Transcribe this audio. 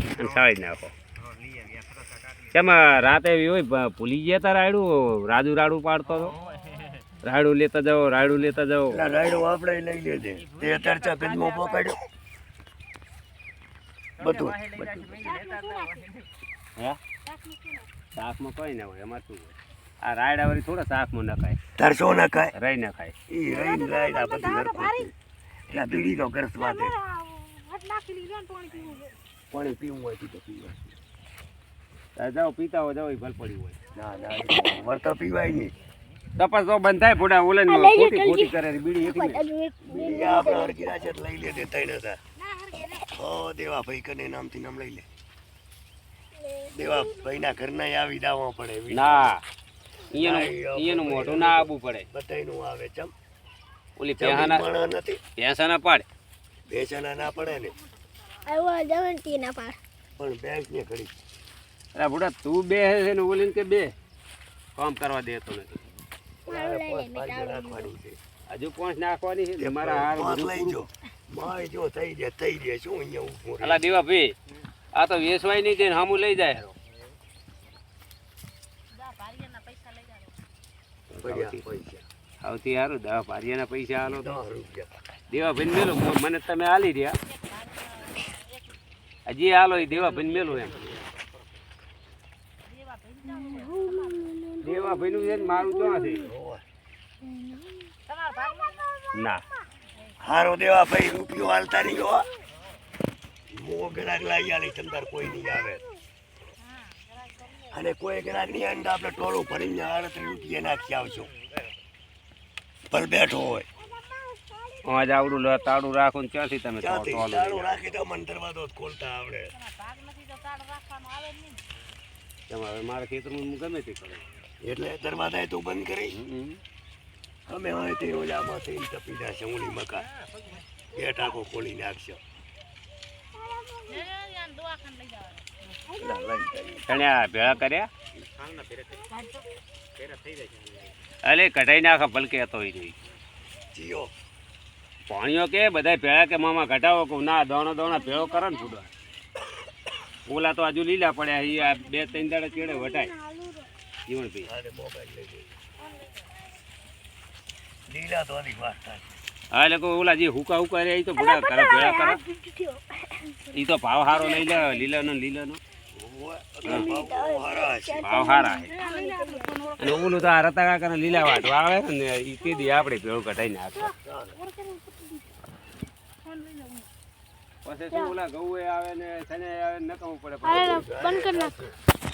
સાળી નાખો. કેમ રાતે એવી હોય ભૂલી ગયા તા રાયડું? રાજુ રાડું પાડતો હતો રાયડું લેતા જાઓ રાયડું લેતા જાઓ. રાયડું આપણે લઈ લેજે તે અત્યારે ચા પેજમાં પકડ્યો બધું. હે? શાકમાં કઈ ના હોય એમાં શું હોય? આ રાયડા વળી થોડા શાકમાં નખાય. તાર શું ના ખાય રહી નખાય. એ રહી રાયડા બધું હરખું છે. એટલે બીડી તો કરસ વાતે પાણી પીવું હોય તો પીવા જાઓ પીતા હોય જાઓ ભલ પડી હોય. ના ના વર્તા પીવાય નહીં. તપાસ તો બંધ થાય ફોટા ઓલે ખોટી ખોટી કરે બીડી એક આપણે લઈ લે તે ત્રણ હજાર ઓ દેવા ભાઈ કને નામથી નામ લઈ લે. દેવા ભાઈના ઘરના આવી દાવા પડે ના ઈયનું અહીંયાનું મોઢું ના આબુ પડે. બધાયનું આવે ચમ. ઓલી પેહાના નથી. ભેંસાના પાડે. બેસાના ના પડે ને. પણ બેંક ને ઘડી? અરે બુડા તું બે છે ને ઓલીને કે બે? કામ કરવા દેતો નથી. હજુ પાંચ નાખવાની છે ને મારા હાર લઈ જો. માય જો થઈ જાય થઈ જાય શું અહીંયા ઊભું અલા દેવા ભાઈ આ તો વેસવાય નહીં જઈને હામું લઈ જાય. સૌથી સારું દવા ભારિયાના પૈસા આલો તો. દેવા ભાઈ મેલો મને તમે આલી રહ્યા. હજી હાલો એ દેવા ભાઈ મેલો એમ. દેવા ભાઈ નું છે મારું ક્યાં છે. ના. હારો દેવા ભાઈ, રૂપિયો હાલતા નહીં જોવા મો ગ્રાહક લાવી આલી ચંદર કોઈ નહીં આવે. અને કોઈ ગ્રાહક આવે આપણે ટોળું ભરીને આડત્રીસ રૂપિયા નાખી આવશું પર બેઠો હોય. આજ આવડું લ- તાળું રાખો ને ક્યાંથી તમે તાળું રાખી તો મને દરવાજો જ ખોલતા આવડે. તમારે હવે મારા ખેતરમાં હું ગમે તે કરે. એટલે દરવાજા તું બંધ કરી. અમે હોય તે ઓલામાં તપી ટપી જશે ઊંડી મકા બે ટાંકો ખોલી નાખશો. આ ભેળા કર્યા? અલે કઢાઈ નાખો ભલકે હતો જીઓ. પાણીઓ કે બધા ભેળા કે મામા ઘટાવો કહું ના દોણો દોણા ભેળો કરે ને ફૂડવા ઓલા તો હજુ લીલા પડ્યા એ આ બે ત્રણ દાડા ચેડે વટાય. લઈ જઈએ. લીલા તો હા એટલે કોઈ ઓલા જે હુકા હુકા રે એ તો ભૂડા કરે ભેળા કરે એ તો ભાવ હારો લઈ લે લીલાનો લીલાનો. ભાવ હારા અને ઓલું તો આ રતા કાકા લીલા વાટવા આવે ને એ કીધી આપણે ભેળું કઢાઈ નાખે પછી શું ઓલા ઘઉં આવે ને શને આવે ને નકામું પડે. બંધ કરી નાખ.